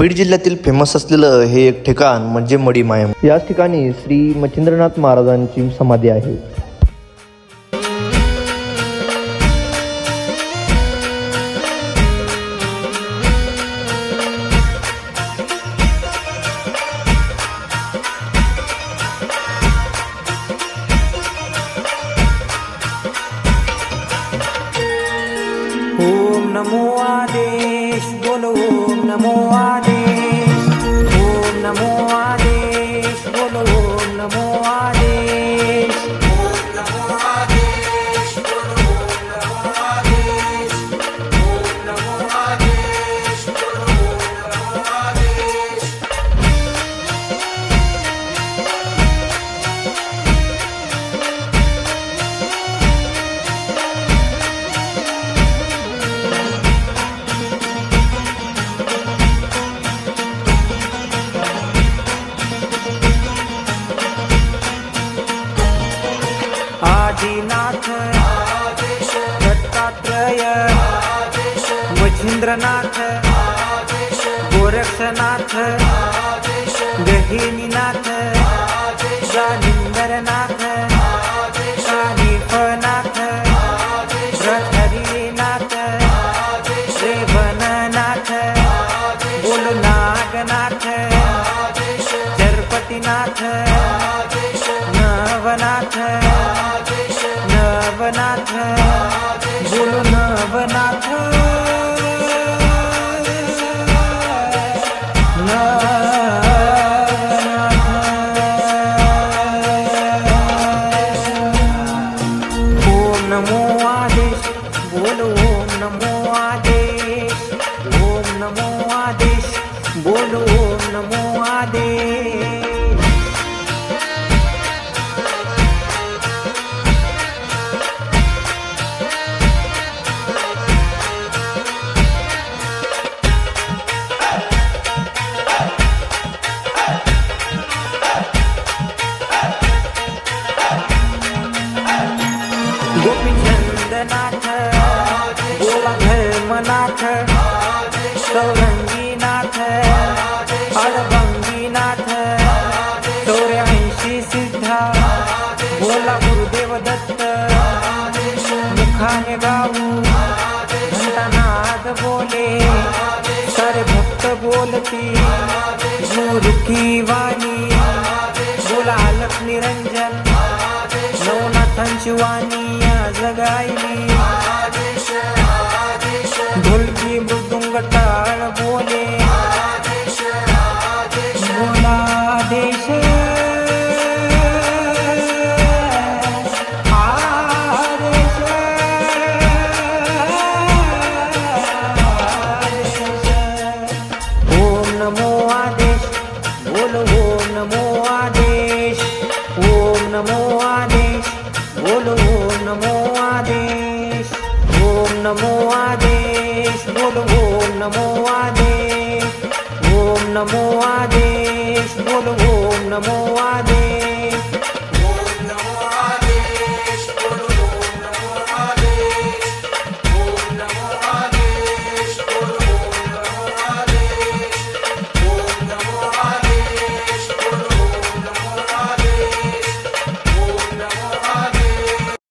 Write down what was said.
बीड जिल्ह्यातील फेमस असलेलं हे एक ठिकाण म्हणजे मडी मायम. याच ठिकाणी श्री मच्छिंद्रनाथ महाराजांची समाधी आहे. ओम नमो आदेश बोलो ओम नमो आदेश. इंद्रनाथ गोरक्षनाथ गहिनीनाथ आदेश जालिंदरनाथ आदेश कानिफनाथ आदेश हरिनाथ चरपतीनाथ नवनाथ नवनाथ बोल ओम नमो आदेश ओम नमो आदेश बोल ओम नमो आदेश गोपीचंदनाथ गोला धर्मनाथ सौरंगीनाथ अडभंगीनाथ चौऱ्याऐंशी सिद्धा बोला गुरुदेव दत्त मुखाने गाऊ घंटानाद बोले सारे भक्त बोलती गुरुकी वाणी बोला अलक निरंजन नवनाथांची वाणी आज बोल ओम नमो आदेश ओम नमो आदेश बोल ओम नमो आदेश ओम नमो आदेश बोल ओम नमो आदेश ओम नमो आदेश बोल ओम नमो आदेश.